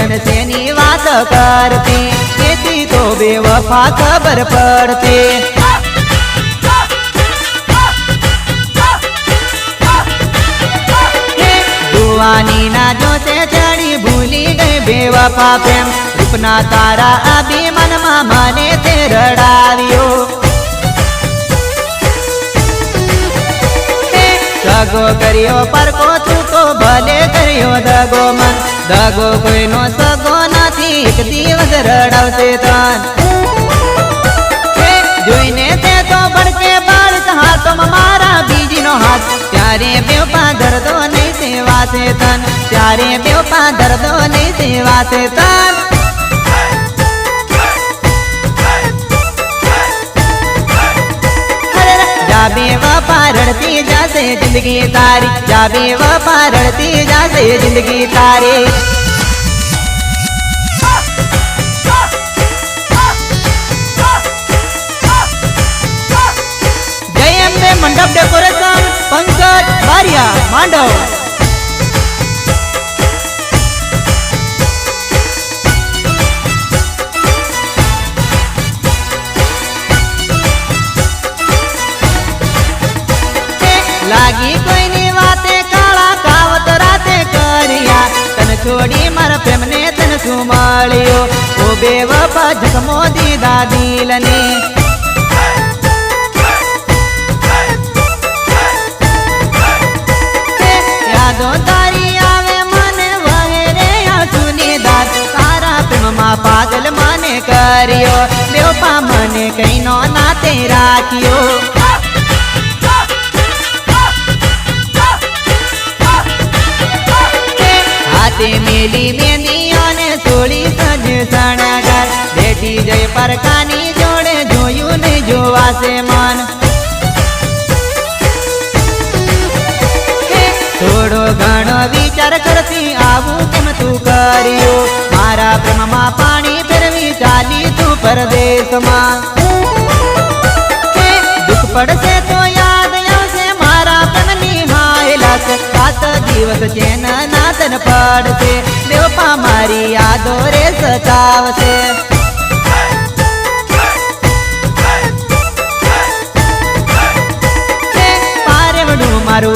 તને તેની વાત કરતી, તેથી તો બેવફા ખબર પડતી. ના જોતે ચડી ભૂલી ગઈ બેવફા પ્રેમ. રૂપના તારા અભિમાનમાં મને તે રડાવ્યો. દગો કર્યો, પરકો તો ભલે કર્યો દગો દગો કોઈનો સગો નથી, એક દિવસ રડાવશે તન. જોઈને તે તો ભડકે બાળક હાથમાં મારા બીજીનો હાથ. ત્યારે બેવપા દર્દો નહીં સેવાશે તન. ત્યારે બેવપા દર્દો નહીં સેવાશે તન. रड़ती जासे ज़िंदगी तारी। जाबे वफा रड़ती जासे ज़िंदगी तारी। जय अंबे मंडप डेकोरेशन, पंकज बारिया, मांडव। લાગી કોઈની વાતે કાળા કાવત રાતે કર્યા. તન છોડી માર પ્રેમને તન સુમાળ્યો. ઓ બે વફા જખમો દિલને યાદો તારી આવે મને વહે રે આંસુની દાદ. તારા પ્રેમમાં મને કર્યો. દેવપા મને કઈનો નાતે રાખ્યો. હાથે મેલી મેંદીઓને સોળી સજ સણગાર. બેઠી જય પરકાની જોડે જોયું ને જોવાશે મન. થોડો ઘણો વિચાર કરતી આવું કેમ તું કર્યું? મારા પ્રેમમાં પાણી ફેરવી ચાલી તું પરદેશમાં. દુઃખ પડશે તો યાદ આવશે મારા પ્રેમની હાયલાસ સાત દિવસ ચેન ના તન પડશે. દેવપા મારી યાદો રે સતાવશે મારું